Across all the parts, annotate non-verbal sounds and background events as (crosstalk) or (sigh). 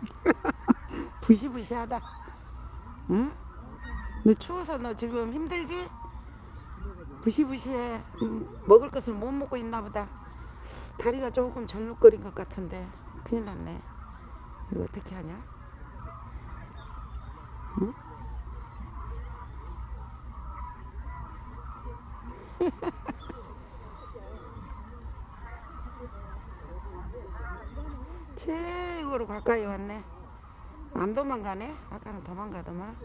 (laughs) 부시부시하다. 응? 너 추워서 너 지금 힘들지? 부시부시해. 음, 먹을 것을 못 먹고 있나 보다. 다리가 조금 절룩거린 것 같은데 큰일 났네. 이거 어떻게 하냐? 응? (laughs) 최고로 가까이 왔네. 안 도망가네? 아까는 도망가더만.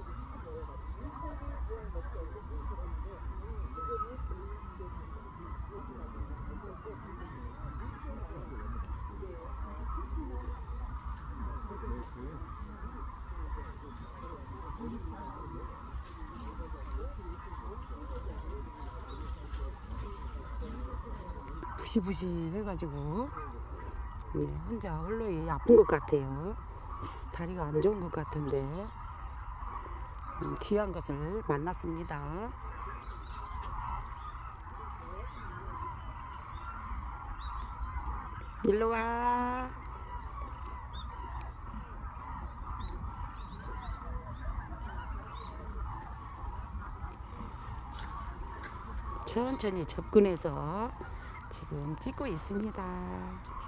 부시부시 해가지고 네, 혼자 홀로이 아픈 것 같아요. 다리가 안 좋은 것 같은데 음, 귀한 것을 만났습니다. 일로 와. 천천히 접근해서 지금 찍고 있습니다.